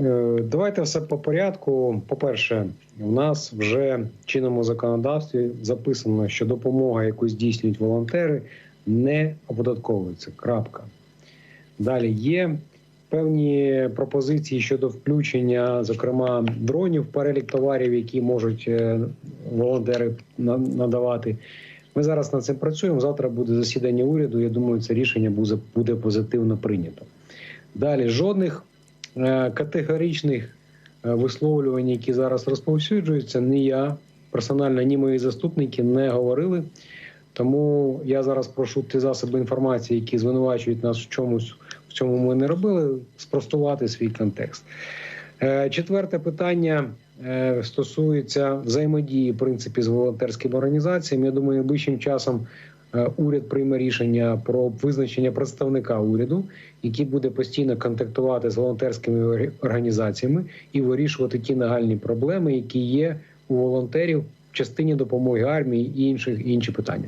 Е, Давайте все по порядку. По-перше, у нас вже в чинному законодавстві записано, що допомога, яку здійснюють волонтери, не оподатковується. Крапка. Далі є певні пропозиції щодо включення, зокрема, дронів перелік товарів, які можуть е, волонтери надавати. Ми зараз над цим працюємо. Завтра буде засідання уряду. Я думаю, це рішення буде, позитивно прийнято. Далі жодних категоричних е, висловлювань, які зараз розповсюджуються, ні я персонально, ні мої заступники не говорили. Тому я зараз прошу ті засоби інформації, які звинувачують нас в чомусь, в цьому ми не робили, спростувати свій контекст. Е, Четверте питання е, стосується взаємодії в принципі з волонтерськими організаціями. Я думаю, найближчим часом е, уряд прийме рішення про визначення представника уряду, який буде постійно контактувати з волонтерськими організаціями і вирішувати ті нагальні проблеми, які є у волонтерів в частині допомоги армії і інших і інші питання.